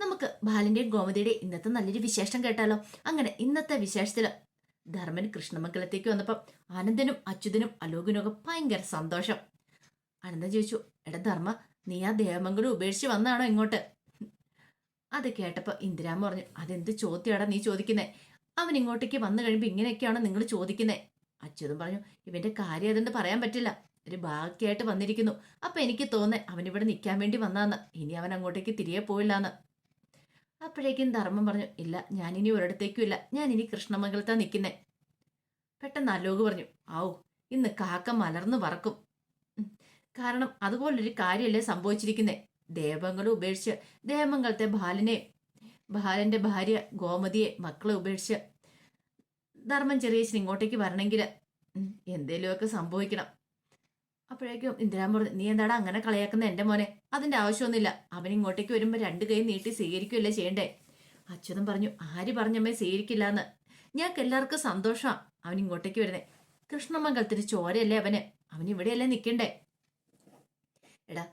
നമുക്ക് ബാലന്റെയും ഗോമതിയുടെയും ഇന്നത്തെ നല്ലൊരു വിശേഷം കേട്ടാലോ? അങ്ങനെ ഇന്നത്തെ വിശേഷത്തിൽ ധർമ്മൻ കൃഷ്ണമംഗലത്തേക്ക് വന്നപ്പം ആനന്ദനും അച്യുതനും അലോകനും ഒക്കെ ഭയങ്കര സന്തോഷം. ആനന്ദൻ ചോദിച്ചു എടാ ധർമ്മ നീ ആ ദേവമംഗലം ഉപേക്ഷിച്ച് വന്നാണോ ഇങ്ങോട്ട്? അത് കേട്ടപ്പോൾ ഇന്ദിരാമ പറഞ്ഞു അതെന്ത് ചോദ്യമാടാ നീ ചോദിക്കുന്നേ? അവൻ ഇങ്ങോട്ടേക്ക് വന്നു കഴിയുമ്പോൾ ഇങ്ങനെയൊക്കെയാണ് നിങ്ങൾ ചോദിക്കുന്നത് അച്യുതൻ പറഞ്ഞു ഇവന്റെ കാര്യം അതെന്ന് പറയാൻ പറ്റില്ല. ഒരു ബാക്കിയായിട്ട് വന്നിരിക്കുന്നു. അപ്പം എനിക്ക് തോന്നേ അവൻ ഇവിടെ നിൽക്കാൻ വേണ്ടി വന്നാന്ന് ഇനി അവൻ അങ്ങോട്ടേക്ക് തിരികെ പോയില്ലാന്ന് അപ്പോഴേക്കും ധർമ്മം പറഞ്ഞു ഇല്ല ഞാനിനി ഒരിടത്തേക്കും ഇല്ല. ഞാനിനി കൃഷ്ണമംഗലത്താ നിൽക്കുന്നേ പെട്ടെന്ന് അലോക് പറഞ്ഞു ആവു ഇന്ന് കാക്ക മലർന്നു പറക്കും ഉം. കാരണം അതുപോലൊരു കാര്യമല്ലേ സംഭവിച്ചിരിക്കുന്നേ? ദേവങ്ങളെ ഉപേക്ഷിച്ച് ദേവമംഗലത്തെ ബാലനെ ബാലന്റെ ഭാര്യ ഗോമതിയെ മക്കളെ ഉപേക്ഷിച്ച് ധർമ്മം ചെറിയച്ഛൻ ഇങ്ങോട്ടേക്ക് വരണമെങ്കിൽ എന്തേലുമൊക്കെ സംഭവിക്കണം. അപ്പോഴേക്കും ഇന്ദിരാൻ പറഞ്ഞു നീ എന്താടാ അങ്ങനെ കളയാക്കുന്ന എന്റെ മോനെ? അതിന്റെ ആവശ്യമൊന്നുമില്ല. അവൻ ഇങ്ങോട്ടേക്ക് വരുമ്പോൾ രണ്ട് കൈ നീട്ടി സ്വീകരിക്കുകയല്ലേ ചെയ്യണ്ടേ? അച്യുതൻ പറഞ്ഞു ആര് പറഞ്ഞമ്മേ സ്വീകരിക്കില്ല എന്ന് ഞങ്ങൾക്ക് എല്ലാവർക്കും സന്തോഷമാണ് അവൻ ഇങ്ങോട്ടേക്ക് വരുന്നേ. കൃഷ്ണമംഗലത്തിന് ചോരയല്ലേ അവന്? അവൻ ഇവിടെയല്ലേ നിൽക്കണ്ടേ? എടാ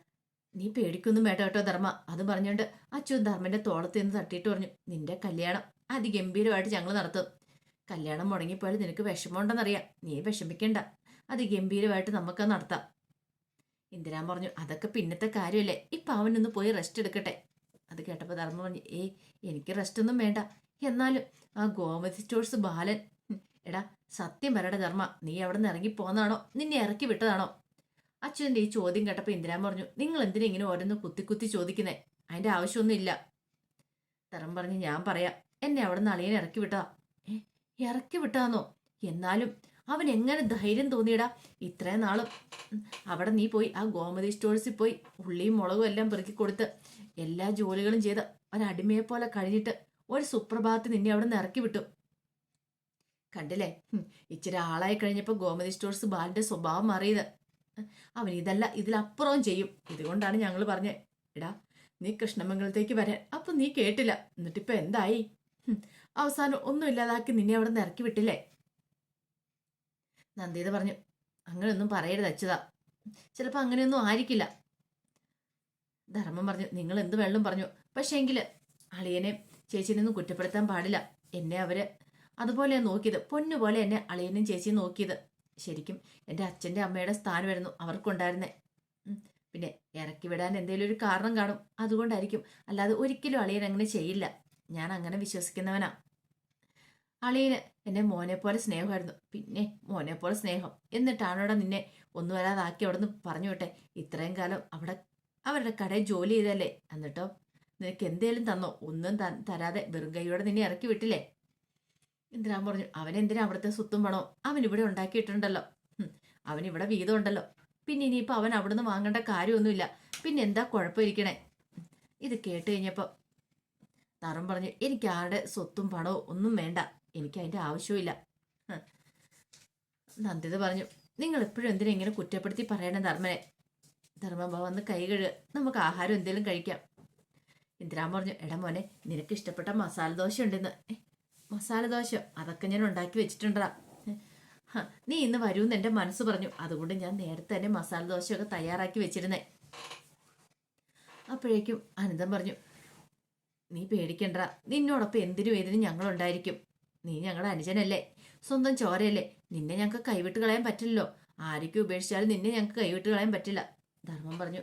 നീ പേടിക്കൊന്നും വേണ്ട കേട്ടോ ധർമ്മ. അത് പറഞ്ഞുകൊണ്ട് അച്യുതൻ ധർമ്മന്റെ തോളത്ത് നിന്ന് തട്ടിയിട്ട് പറഞ്ഞു നിന്റെ കല്യാണം അതിഗംഭീരമായിട്ട് ഞങ്ങൾ നടത്തും. കല്യാണം മുടങ്ങിപ്പോയാൽ നിനക്ക് വിഷമമുണ്ടെന്നറിയാം. നീ വിഷമിക്കണ്ട. അതിഗംഭീരമായിട്ട് നമുക്ക് നടത്താം. ഇന്ദിരാൻ പറഞ്ഞു അതൊക്കെ പിന്നത്തെ കാര്യമല്ലേ? ഇപ്പം അവനൊന്ന് പോയി റെസ്റ്റ് എടുക്കട്ടെ. അത് കേട്ടപ്പോൾ ധർമ്മ പറഞ്ഞു ഏയ് എനിക്ക് റെസ്റ്റ് ഒന്നും വേണ്ട. എന്നാലും ആ ഗോമതി സ്റ്റോഴ്സ് ബാലൻ എടാ സത്യം വരട ധർമ്മ നീ അവിടെ നിന്ന് ഇറങ്ങി പോന്നാണോ? നിന്നെ ഇറക്കി വിട്ടതാണോ? അച്ഛന്റെ ഈ ചോദ്യം കേട്ടപ്പോൾ ഇന്ദിരാൻ പറഞ്ഞു നിങ്ങൾ എന്തിനാ ഇങ്ങനെ ഓരോന്ന് കുത്തി കുത്തി ചോദിക്കുന്നേ? അതിന്റെ ആവശ്യമൊന്നും ഇല്ല. ധർമ്മം പറഞ്ഞു ഞാൻ പറയാം എന്നെ അവിടെ നിന്ന് അളിയനെ ഇറക്കി വിട്ടതാ. ഏ ഇറക്കി വിട്ടാന്നോ? എന്നാലും അവൻ എങ്ങനെ ധൈര്യം തോന്നിയടാ? ഇത്രയും നാളും അവിടെ നീ പോയി ആ ഗോമതി സ്റ്റോഴ്സിൽ പോയി ഉള്ളിയും മുളകും എല്ലാം പെറുക്കി കൊടുത്ത് എല്ലാ ജോലികളും ചെയ്ത് ഒരടിമയെ പോലെ കഴിഞ്ഞിട്ട് ഒരു സുപ്രഭാതത്തിൽ നിന്നെ അവിടെ നിന്ന് ഇറക്കി വിട്ടു. കണ്ടില്ലേ? ഇച്ചിരി ആളായി കഴിഞ്ഞപ്പോൾ ഗോമതി സ്റ്റോഴ്സ് ബാലിന്റെ സ്വഭാവം മാറിയത്. അവൻ ഇതല്ല ഇതിലപ്പുറവും ചെയ്യും. ഇതുകൊണ്ടാണ് ഞങ്ങൾ പറഞ്ഞത്. എടാ നീ കൃഷ്ണമംഗലത്തേക്ക് വരാൻ. അപ്പൊ നീ കേട്ടില്ല. എന്നിട്ടിപ്പോ എന്തായി? അവസാനം ഒന്നും ഇല്ലാതാക്കി നിന്നെ അവിടെ നിന്ന് ഇറക്കി വിട്ടില്ലേ? നന്ദിത പറഞ്ഞു അങ്ങനെയൊന്നും പറയരുത് അച്യുത. ചിലപ്പോൾ അങ്ങനെയൊന്നും ആയിരിക്കില്ല. ധർമ്മം പറഞ്ഞു നിങ്ങൾ എന്ത് വെള്ളം പറഞ്ഞു. പക്ഷേ എങ്കിൽ അളിയനെ ചേച്ചിനെയൊന്നും കുറ്റപ്പെടുത്താൻ പാടില്ല. എന്നെ അവർ അതുപോലെ നോക്കിയത്. പൊന്നുപോലെ എന്നെ അളിയനും ചേച്ചിയും നോക്കിയത്. ശരിക്കും എന്റെ അച്ഛന്റെ അമ്മയുടെ സ്ഥാനമായിരുന്നു അവർക്കുണ്ടായിരുന്നേ. പിന്നെ ഇറക്കി വിടാൻ എന്തെങ്കിലും ഒരു കാരണം കാണും. അതുകൊണ്ടായിരിക്കും. അല്ലാതെ ഒരിക്കലും അളിയൻ അങ്ങനെ ചെയ്യില്ല. ഞാൻ അങ്ങനെ വിശ്വസിക്കുന്നവനാ. അളിയന് എന്നെ മോനെ പോലെ സ്നേഹമായിരുന്നു. പിന്നെ മോനെ പോലെ സ്നേഹം. എന്നിട്ടാണോടെ നിന്നെ ഒന്നും വരാതാക്കി അവിടെ നിന്ന് പറഞ്ഞു വിട്ടെ? ഇത്രയും കാലം അവിടെ അവരുടെ കടയിൽ ജോലി ചെയ്തല്ലേ എന്നിട്ടോ നിനക്ക് എന്തേലും തന്നോ? ഒന്നും തരാതെ വെറും കൈയോടെ നിന്നെ ഇറക്കി വിട്ടില്ലേ? ഇന്ദിരാൻ പറഞ്ഞു അവൻ എന്തിനാ അവിടുത്തെ സ്വത്തും പണോ അവൻ ഇവിടെ ഉണ്ടാക്കിയിട്ടുണ്ടല്ലോ. അവൻ ഇവിടെ വീതം ഉണ്ടല്ലോ. പിന്നെ ഇനിയിപ്പോൾ അവൻ അവിടുന്ന് വാങ്ങേണ്ട കാര്യമൊന്നുമില്ല. പിന്നെ എന്താ കുഴപ്പമിരിക്കണേ? ഇത് കേട്ട് കഴിഞ്ഞപ്പോൾ തറും പറഞ്ഞു എനിക്ക് ആരുടെ സ്വത്തും പണവും ഒന്നും വേണ്ട. എനിക്ക് അതിന്റെ ആവശ്യമില്ല. നന്ദിത പറഞ്ഞു നിങ്ങൾ എപ്പോഴും എന്തിനാ ഇങ്ങനെ കുറ്റപ്പെടുത്തി പറയണേ ധർമ്മനെ? ധർമ്മ വന്ന് കൈ കഴുക നമുക്ക് ആഹാരം എന്തെങ്കിലും കഴിക്കാം. ഇന്ദിരാൻ പറഞ്ഞു എടാ മോനെ നിനക്ക് ഇഷ്ടപ്പെട്ട മസാല ദോശ ഉണ്ടെന്ന് മസാല ദോശ അതൊക്കെ ഞാൻ ഉണ്ടാക്കി വെച്ചിട്ടുണ്ടാ നീ ഇന്ന് വരൂന്ന് എന്റെ മനസ്സ് പറഞ്ഞു. അതുകൊണ്ട് ഞാൻ നേരത്തെ തന്നെ മസാല ദോശയൊക്കെ തയ്യാറാക്കി വെച്ചിരുന്നേ. അപ്പോഴേക്കും അനന്തം പറഞ്ഞു നീ പേടിക്കണ്ട. നിന്നോടൊപ്പം എന്തിനും ഏതിനും ഞങ്ങളുണ്ടായിരിക്കും. നീ ഞങ്ങളുടെ അനുജനല്ലേ? സ്വന്തം ചോരയല്ലേ? നിന്നെ ഞങ്ങൾക്ക് കൈവിട്ട് കളയാൻ പറ്റില്ലല്ലോ. ആരൊക്കെ ഉപേക്ഷിച്ചാലും നിന്നെ ഞങ്ങൾക്ക് കൈവിട്ട് കളയാൻ പറ്റില്ല. ധർമ്മം പറഞ്ഞു.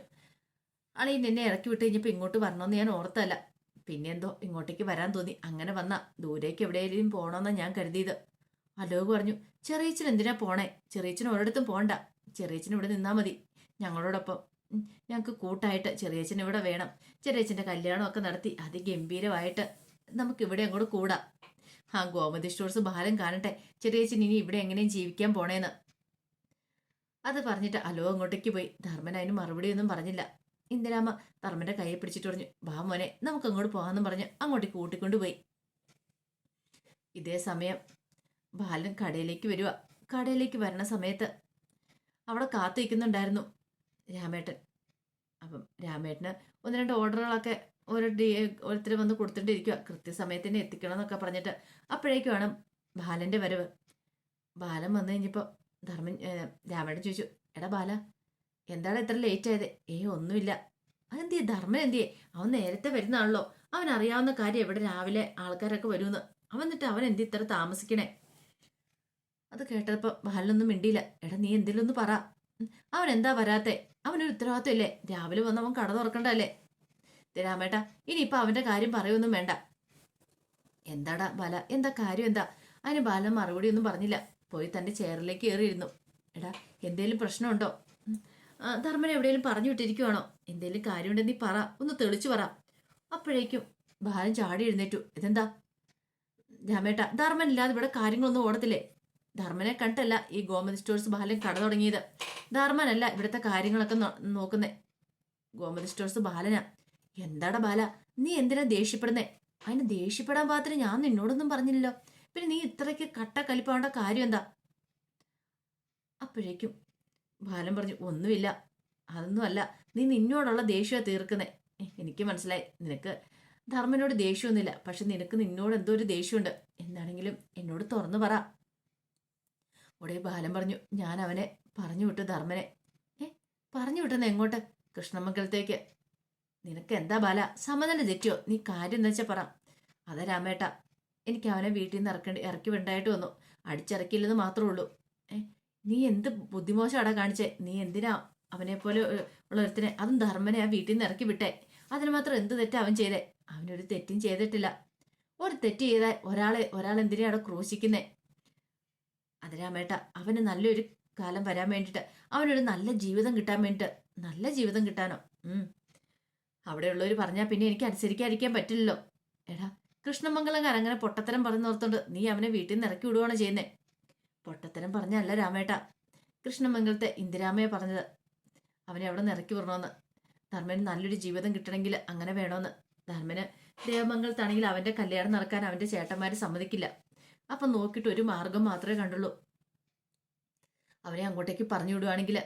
അളി നിന്നെ ഇറക്കി വിട്ട് കഴിഞ്ഞപ്പോൾ ഇങ്ങോട്ട് വരണമെന്ന് ഞാൻ ഓർത്തല്ല പിന്നെ എന്തോ ഇങ്ങോട്ടേക്ക് വരാൻ തോന്നി. അങ്ങനെ വന്ന ദൂരേക്ക് എവിടെയെങ്കിലും പോകണമെന്നാണ് ഞാൻ കരുതിയത്. അലോക് പറഞ്ഞു ചെറിയച്ചൻ എന്തിനാ പോണേ? ചെറിയച്ചൻ ഒരിടത്തും പോണ്ട. ചെറിയച്ചൻ ഇവിടെ നിന്നാ മതി. ഞങ്ങളോടൊപ്പം. ഞങ്ങൾക്ക് കൂട്ടായിട്ട് ചെറിയച്ചൻ ഇവിടെ വേണം. ചെറിയച്ചന്റെ കല്യാണമൊക്കെ നടത്തി അതിഗംഭീരമായിട്ട് നമുക്ക് ഇവിടെ അങ്ങോട്ട് കൂടാം. ആ ഗോമതി സ്റ്റോഴ്സ് ഭാരം കാണട്ടെ. ചെറിയച്ചൻ ഇനി ഇവിടെ എങ്ങനെയും ജീവിക്കാൻ പോണേന്ന്. അത് പറഞ്ഞിട്ട് അലോ അങ്ങോട്ടേക്ക് പോയി. ധർമ്മൻ അതിന് മറുപടിയൊന്നും പറഞ്ഞില്ല. ഇന്ദിരാമ്മ ധർമ്മന്റെ കൈയെ പിടിച്ചിട്ട് പറഞ്ഞു വാ മോനെ നമുക്ക് അങ്ങോട്ട് പോകാമെന്നും പറഞ്ഞ് അങ്ങോട്ടേക്ക് കൂട്ടിക്കൊണ്ടുപോയി ഇതേ സമയം ബാലൻ കടയിലേക്ക് വരിക കടയിലേക്ക് വരണ സമയത്ത് അവിടെ കാത്തു നിൽക്കുന്നുണ്ടായിരുന്നു രാമേട്ടൻ. അപ്പം രാമേട്ടന് ഒന്ന് രണ്ട് ഓർഡറുകളൊക്കെ ഓരോ ഡി ഓരോരുത്തർ വന്ന് കൊടുത്തിട്ടിരിക്കുക കൃത്യസമയത്തിന് എത്തിക്കണം എന്നൊക്കെ പറഞ്ഞിട്ട് അപ്പോഴേക്കുമാണ് ബാലന്റെ വരവ്. ബാലൻ വന്നു കഴിഞ്ഞപ്പോൾ ധർമ്മൻ രാമേട്ടൻ ചോദിച്ചു എടാ ബാല എന്താണ് ഇത്ര ലേറ്റ് ആയത് ഏ ഒന്നുമില്ല. അതെന്തിയെ? ധർമ്മൻ എന്തിയെ? അവൻ നേരത്തെ വരുന്നതാണല്ലോ അവൻ അറിയാവുന്ന കാര്യം എവിടെ രാവിലെ ആൾക്കാരൊക്കെ വരുമെന്ന്. അവൻ എന്നിട്ട് അവൻ എന്ത് ഇത്ര താമസിക്കണേ? അത് കേട്ടപ്പോൾ ബാലനൊന്നും മിണ്ടിയില്ല. എടാ നീ എന്തെങ്കിലും ഒന്ന് പറ. അവൻ എന്താ വരാത്തെ? അവനൊരു ഉത്തരവാദിത്വം ഇല്ലേ? രാവിലെ വന്ന് അവൻ കട തുറക്കണ്ടല്ലേ? രാമേട്ട ഇനിയിപ്പൊ അവന്റെ കാര്യം പറയൊന്നും വേണ്ട. എന്താടാ ബാല എന്താ കാര്യം എന്താ? അതിന് ബാലൻ മറുപടി ഒന്നും പറഞ്ഞില്ല. പോയി തന്റെ ചെയറിലേക്ക് കയറിയിരുന്നു. എടാ എന്തേലും പ്രശ്നമുണ്ടോ? ധർമ്മൻ എവിടെയെങ്കിലും പറഞ്ഞു വിട്ടിരിക്കുവാണോ? എന്തേലും കാര്യമുണ്ടെന്ന് നീ പറ ഒന്ന് തെളിച്ചു പറ. അപ്പോഴേക്കും ബാലൻ ചാടി എഴുന്നേറ്റു. ഇതെന്താ? രാമേട്ട ധർമ്മൻ ഇല്ലാതെ ഇവിടെ കാര്യങ്ങളൊന്നും ഓടത്തില്ലേ? ധർമ്മനെ കണ്ടല്ല ഈ ഗോമതി സ്റ്റോഴ്സ് ബാലൻ കട തുടങ്ങിയത്. ധർമ്മനല്ല ഇവിടുത്തെ കാര്യങ്ങളൊക്കെ നോക്കുന്നേ. ഗോമതി സ്റ്റോഴ്സ് ബാലനാ. എന്താടാ ബാല നീ എന്തിനാ ദേഷ്യപ്പെടുന്നേ? അതിന് ദേഷ്യപ്പെടാൻ പാകത്തിന് ഞാൻ നിന്നോടൊന്നും പറഞ്ഞില്ലല്ലോ. പിന്നെ നീ ഇത്രയ്ക്ക് കട്ട കലിപ്പാവേണ്ട കാര്യം എന്താ? അപ്പോഴേക്കും ബാലൻ പറഞ്ഞു ഒന്നുമില്ല അതൊന്നുമല്ല നീ നിന്നോടുള്ള ദേഷ്യമാണ് തീർക്കുന്നേ. എനിക്ക് മനസ്സിലായി നിനക്ക് ധർമ്മനോട് ദേഷ്യമൊന്നുമില്ല. പക്ഷെ നിനക്ക് നിന്നോട് എന്തോ ഒരു ദേഷ്യമുണ്ട്. എന്താണെങ്കിലും എന്നോട് തുറന്നു പറ. ഉടനെ ബാലൻ പറഞ്ഞു ഞാൻ അവനെ പറഞ്ഞു വിട്ടു ധർമ്മനെ. ഏ പറഞ്ഞു വിട്ടെന്ന് എങ്ങോട്ട്? കൃഷ്ണമംഗലത്തേക്ക്. നിനക്ക് എന്താ ബാല? സമനില തെറ്റിയോ നീ കാര്യം എന്താ വെച്ചാൽ പറ. അതെ രാമേട്ട. എനിക്ക് അവനെ വീട്ടിൽ നിന്ന് ഇറക്കേണ്ടി ഇറക്കി വിണ്ടായിട്ട് വന്നു. അടിച്ചിറക്കില്ലെന്ന് മാത്രമേ ഉള്ളൂ. ഏ നീ എന്ത് ബുദ്ധിമോശം ബുദ്ധിമോശമാടാ കാണിച്ചേ? നീ എന്തിനാ അവനെ പോലെ ഉള്ള ഒരുത്തിനെ അതും ധർമ്മനെ ആ വീട്ടിൽ നിന്ന് ഇറക്കി വിട്ടേ. അതിന് മാത്രം എന്ത് തെറ്റാ അവൻ ചെയ്തേ? അവനൊരു തെറ്റും ചെയ്തിട്ടില്ല. ഒരു തെറ്റ് ചെയ്താൽ ഒരാളെ ഒരാൾ എന്തിനാണ് ക്രൂശിക്കുന്നേ? അത് രാമേട്ട അവന് നല്ലൊരു കാലം വരാൻ വേണ്ടിയിട്ട് അവനൊരു നല്ല ജീവിതം കിട്ടാൻ വേണ്ടിയിട്ട് നല്ല ജീവിതം കിട്ടാനോ? അവിടെയുള്ളവർ പറഞ്ഞാൽ പിന്നെ എനിക്ക് അനുസരിക്കാതിരിക്കാൻ പറ്റില്ലല്ലോ. എടാ കൃഷ്ണമംഗലം അങ്ങനെ പൊട്ടത്തരം പറഞ്ഞു പറഞ്ഞോർത്തോണ്ട് നീ അവനെ വീട്ടിൽ നിന്ന് ഇറക്കി വിടുവാണ് ചെയ്യുന്നേ? പൊട്ടത്തരം പറഞ്ഞല്ല രാമേട്ട. കൃഷ്ണമംഗലത്തെ ഇന്ദിരാമയെ പറഞ്ഞത്. അവനെ അവിടെ നിന്ന് ഇറക്കി വിടണമെന്ന് ധർമ്മന് നല്ലൊരു ജീവിതം കിട്ടണമെങ്കിൽ അങ്ങനെ വേണമെന്ന് ധർമ്മന് ദേവമംഗലത്താണെങ്കിൽ അവന്റെ കല്യാണം നടക്കാൻ അവന്റെ ചേട്ടന്മാർ സമ്മതിക്കില്ല. അപ്പം നോക്കിയിട്ട് ഒരു മാർഗം മാത്രമേ കണ്ടുള്ളൂ. അവനെ അങ്ങോട്ടേക്ക് പറഞ്ഞു വിടുവാണെങ്കിൽ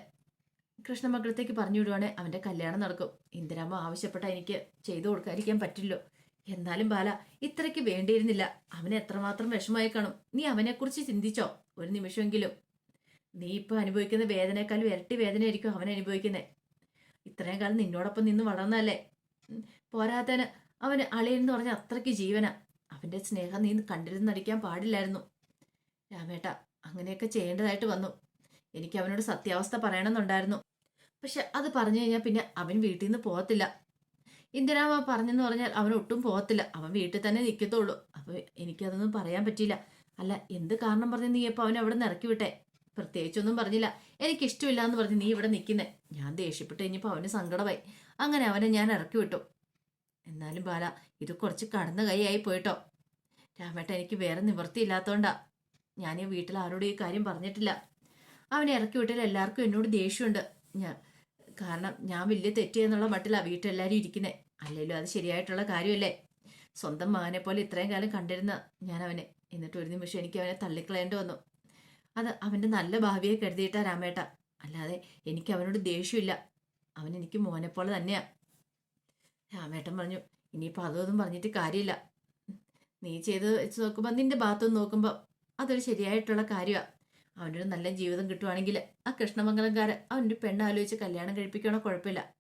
കൃഷ്ണമംഗലത്തേക്ക് പറഞ്ഞു വിടുവാണെങ്കിൽ അവന്റെ കല്യാണം നടക്കും. ഇന്ദിരാമ്മ ആവശ്യപ്പെട്ട എനിക്ക് ചെയ്തു കൊടുക്കാതിരിക്കാൻ പറ്റില്ല. എന്നാലും ബാല ഇത്രയ്ക്ക് വേണ്ടിയിരുന്നില്ല. അവനെ എത്രമാത്രം വിഷമമായി കാണും. നീ അവനെക്കുറിച്ച് ചിന്തിച്ചോ? ഒരു നിമിഷമെങ്കിലും. നീ ഇപ്പൊ അനുഭവിക്കുന്ന വേദനയെക്കാളും ഇരട്ടി വേദനയായിരിക്കും അവൻ അനുഭവിക്കുന്നത് ഇത്രയും കാലം നിന്നോടൊപ്പം നിന്ന് വളർന്നല്ലേ. പോരാത്തന് അവന് അളിയെന്ന് പറഞ്ഞ അത്രയ്ക്ക് ജീവന. അവന്റെ സ്നേഹം നീ കണ്ടിരുന്ന് നടിക്കാൻ പാടില്ലായിരുന്നു. രാമേട്ട അങ്ങനെയൊക്കെ ചെയ്യേണ്ടതായിട്ട് വന്നു. എനിക്ക് അവനോട് സത്യാവസ്ഥ പറയണമെന്നുണ്ടായിരുന്നു. പക്ഷെ അത് പറഞ്ഞു കഴിഞ്ഞാൽ പിന്നെ അവൻ വീട്ടിൽ നിന്ന് പോകത്തില്ല ഇന്ദിരാമ പറഞ്ഞെന്ന് പറഞ്ഞാൽ അവൻ ഒട്ടും പോകത്തില്ല അവൻ വീട്ടിൽ തന്നെ നിൽക്കത്തുള്ളൂ അപ്പോൾ എനിക്കതൊന്നും പറയാൻ പറ്റിയില്ല. അല്ല എന്ത് കാരണം പറഞ്ഞ് നീ ഇപ്പോൾ അവൻ അവിടെ നിന്ന് ഇറക്കി വിട്ടെ? പ്രത്യേകിച്ചൊന്നും പറഞ്ഞില്ല. എനിക്കിഷ്ടമില്ല എന്ന് പറഞ്ഞ് നീ ഇവിടെ നിൽക്കുന്നേ ഞാൻ ദേഷ്യപ്പെട്ട് കഴിഞ്ഞപ്പോൾ അവന് സങ്കടമായി. അങ്ങനെ അവനെ ഞാൻ ഇറക്കി വിട്ടു. എന്നാലും ബാല ഇത് കുറച്ച് കടന്ന കൈയായി പോയിട്ടോ. രാമേട്ട എനിക്ക് വേറെ നിവൃത്തിയില്ലാത്തതുകൊണ്ടാ ഞാൻ ഈ വീട്ടിൽ ആരോടും ഈ കാര്യം പറഞ്ഞിട്ടില്ല. അവനെ ഇറക്കി വിട്ടാൽ എല്ലാവർക്കും എന്നോട് ദേഷ്യമുണ്ട്. ഞാൻ കാരണം ഞാൻ വലിയ തെറ്റിയെന്നുള്ള മട്ടിലാണ് വീട്ടിലെല്ലാവരും ഇരിക്കുന്നത് അല്ലെങ്കിലും അത് ശരിയായിട്ടുള്ള കാര്യമല്ലേ സ്വന്തം മകനെ പോലെ ഇത്രയും കാലം കണ്ടിരുന്ന ഞാൻ അവനെ എന്നിട്ട് ഒരു നിമിഷം എനിക്ക് അവനെ തള്ളിക്കളയേണ്ടി വന്നു. അത് അവന്റെ നല്ല ഭാവിയെ കരുതിയിട്ടാ രാമേട്ട. അല്ലാതെ എനിക്ക് അവനോട് ദേഷ്യമില്ല. അവൻ എനിക്ക് മോനെ പോലെ തന്നെയാ. രാമേട്ടൻ പറഞ്ഞു ഇനിയിപ്പോൾ അതൊന്നും പറഞ്ഞിട്ട് കാര്യമില്ല. നീ ചെയ്ത് വെച്ച് നോക്കുമ്പോൾ നിന്റെ ഭാഗത്തുനിന്ന് നോക്കുമ്പോൾ അതൊരു ശരിയായിട്ടുള്ള കാര്യമാണ് അവനൊരു നല്ല ജീവിതം കിട്ടുവാണെങ്കിൽ ആ കൃഷ്ണമംഗലംകാരൻ അവന്റെ പെണ്ണ് ആലോചിച്ച് കല്യാണം കഴിപ്പിക്കണോ കുഴപ്പമില്ല.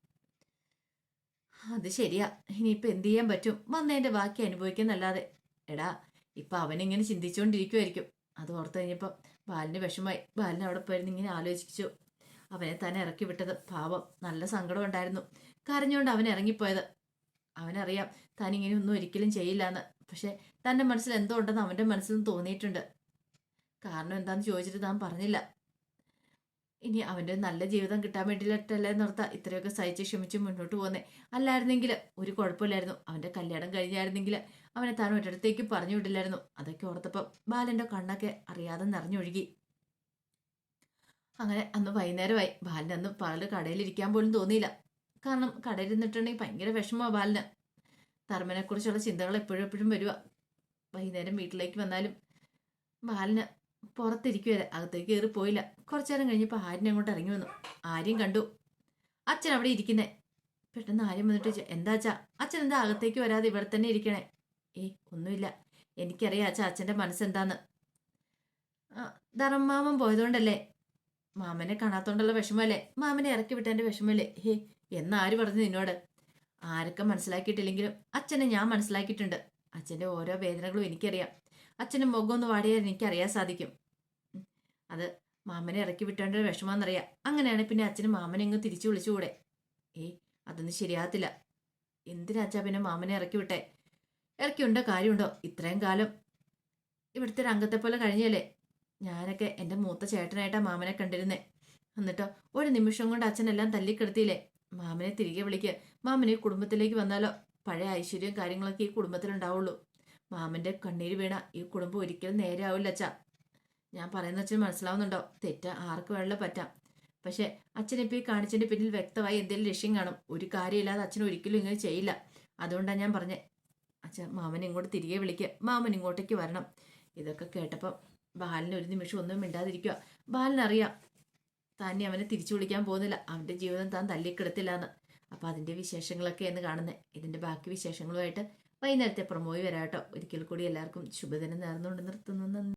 അത് ശരിയാ. ഇനിയിപ്പോൾ എന്ത് ചെയ്യാൻ പറ്റും? വന്നതിന്റെ ബാക്കി അനുഭവിക്കുന്നല്ലാതെ. എടാ ഇപ്പം അവനിങ്ങനെ ചിന്തിച്ചുകൊണ്ടിരിക്കുമായിരിക്കും അത് ഓർത്ത് കഴിഞ്ഞപ്പോൾ ബാലിന് വിഷമായി ബാലിന് അവിടെ പോയിരുന്നു ഇങ്ങനെ ആലോചിച്ചു. അവനെ തന്നെ ഇറക്കി വിട്ടത് പാവം. നല്ല സങ്കടം ഉണ്ടായിരുന്നു. കരഞ്ഞുകൊണ്ട് അവൻ ഇറങ്ങിപ്പോയത്. അവനറിയാം താൻ ഇങ്ങനെ ഒന്നും ഒരിക്കലും ചെയ്യില്ല എന്ന് പക്ഷെ തന്റെ മനസ്സിൽ എന്തോ ഉണ്ടെന്ന് അവന്റെ മനസ്സിലും തോന്നിയിട്ടുണ്ട്. കാരണം എന്താന്ന് ചോദിച്ചിട്ട് താൻ പറഞ്ഞില്ല. ഇനി അവന്റെ നല്ല ജീവിതം കിട്ടാൻ വേണ്ടിയിട്ടല്ലേ നിർത്താം. ഇത്രയൊക്കെ സഹിച്ച് ക്ഷമിച്ച് മുന്നോട്ട് പോകുന്നേ അല്ലായിരുന്നെങ്കിൽ ഒരു കുഴപ്പമില്ലായിരുന്നു. അവന്റെ കല്യാണം കഴിഞ്ഞായിരുന്നെങ്കിൽ അവനെ താൻ ഒരിടത്തേക്ക് പറഞ്ഞു വിടില്ലായിരുന്നു. അതൊക്കെ ഓർത്തപ്പം ബാലന്റെ കണ്ണൊക്കെ അറിയാതെ നിറഞ്ഞൊഴുകി. അങ്ങനെ അന്ന് വൈകുന്നേരമായി. ബാലിന് അന്ന് പകൽ കടയിലിരിക്കാൻ പോലും തോന്നിയില്ല. കാരണം കടയിൽ നിന്നിട്ടുണ്ടെങ്കിൽ ഭയങ്കര വിഷമമാണ് ബാലിന്. ധർമ്മനെക്കുറിച്ചുള്ള ചിന്തകൾ എപ്പോഴും എപ്പോഴും വരിക വൈകുന്നേരം വീട്ടിലേക്ക് വന്നാലും ബാലിന് പുറത്തിരിക്കുവരെ അകത്തേക്ക് കയറി പോയില്ല. കുറച്ചു നേരം കഴിഞ്ഞപ്പോൾ ആര്യൻ അങ്ങോട്ട് ഇറങ്ങി വന്നു. ആര്യം കണ്ടു. അച്ഛൻ അവിടെ ഇരിക്കുന്നേ. പെട്ടെന്ന് ആര്യം വന്നിട്ട് എന്താ അച്ഛാ? അച്ഛൻ എന്താ അകത്തേക്ക് വരാതെ ഇവിടെ തന്നെ ഇരിക്കണേ? ഏയ് ഒന്നുമില്ല. എനിക്കറിയാം അച്ഛാ അച്ഛന്റെ മനസ്സെന്താന്ന്. ധർമ്മ ധർമ്മാമൻ പോയതുകൊണ്ടല്ലേ? മാമനെ കാണാത്തോണ്ടുള്ള വിഷമമല്ലേ? മാമനെ ഇറക്കി വിട്ടതിന്റെ വിഷമല്ലേ ഹേ എന്നാര് പറഞ്ഞു നിന്നോട്? ആരൊക്കെ മനസ്സിലാക്കിയിട്ടില്ലെങ്കിലും അച്ഛനെ ഞാൻ മനസ്സിലാക്കിയിട്ടുണ്ട്. അച്ഛന്റെ ഓരോ വേദനകളും എനിക്കറിയാം. അച്ഛന്റെ മുഖം ഒന്ന് വാടിയാൽ എനിക്കറിയാൻ സാധിക്കും. അത് മാമനെ ഇറക്കി വിട്ടേണ്ട ഒരു വിഷമമെന്നറിയാം. അങ്ങനെയാണ് പിന്നെ അച്ഛന് മാമനെ ഇങ്ങ് തിരിച്ചു വിളിച്ചുകൂടെ? ഏയ് അതൊന്നും ശരിയാകത്തില്ല. എന്തിനാ അച്ഛാ പിന്നെ മാമനെ ഇറക്കി വിട്ടെ? ഇറക്കിയുണ്ടോ? കാര്യമുണ്ടോ? ഇത്രയും കാലം. ഇവിടുത്തെ രംഗത്തെ പോലെ കഴിഞ്ഞല്ലേ? ഞാനൊക്കെ എന്റെ മൂത്ത ചേട്ടനായിട്ടാ മാമനെ കണ്ടിരുന്നേ. എന്നിട്ടോ ഒരു നിമിഷം കൊണ്ട് അച്ഛനെല്ലാം തല്ലിക്കെടുത്തിയില്ലേ? മാമനെ തിരികെ വിളിക്കുക മാമനെ കുടുംബത്തിലേക്ക് വന്നാലോ? പഴയ ഐശ്വര്യവും കാര്യങ്ങളൊക്കെ ഈ കുടുംബത്തിലുണ്ടാവുള്ളൂ. മാമന്റെ കണ്ണീര് വീണ ഈ കുടുംബം ഒരിക്കലും നേരെ ആവില്ല അച്ഛാ. ഞാൻ പറയുന്ന അച്ഛൻ മനസ്സിലാവുന്നുണ്ടോ? തെറ്റ ആർക്ക് വേണമെങ്കിലും പറ്റാം. പക്ഷെ അച്ഛൻ ഇപ്പം ഈ കാണിച്ചതിന്റെ പിന്നിൽ വ്യക്തമായി എന്തെങ്കിലും ലക്ഷ്യം കാണും. ഒരു കാര്യമില്ലാതെ അച്ഛൻ ഒരിക്കലും ഇങ്ങനെ ചെയ്യില്ല. അതുകൊണ്ടാണ് ഞാൻ പറഞ്ഞത് അച്ഛൻ മാമൻ ഇങ്ങോട്ട് തിരികെ വിളിക്കുക മാമൻ ഇങ്ങോട്ടേക്ക് വരണം. ഇതൊക്കെ കേട്ടപ്പോൾ ബാലന് ഒരു നിമിഷം ഒന്നും മിണ്ടാതിരിക്കുക ബാലനറിയാം തന്നെ അവനെ തിരിച്ചു വിളിക്കാൻ പോകുന്നില്ല. അവന്റെ ജീവിതം താൻ തല്ലിക്കെടുത്തില്ല എന്ന് അപ്പോൾ അതിന്റെ വിശേഷങ്ങളൊക്കെ എന്ന് കാണുന്നത് ഇതിന്റെ ബാക്കി വിശേഷങ്ങളുമായിട്ട് വൈകുന്നേരത്തെ പ്രൊമോയി വരാട്ടോ. ഒരിക്കൽ കൂടി എല്ലാവർക്കും ശുഭദിനം നേർന്നുകൊണ്ട് നിർത്തുന്നു.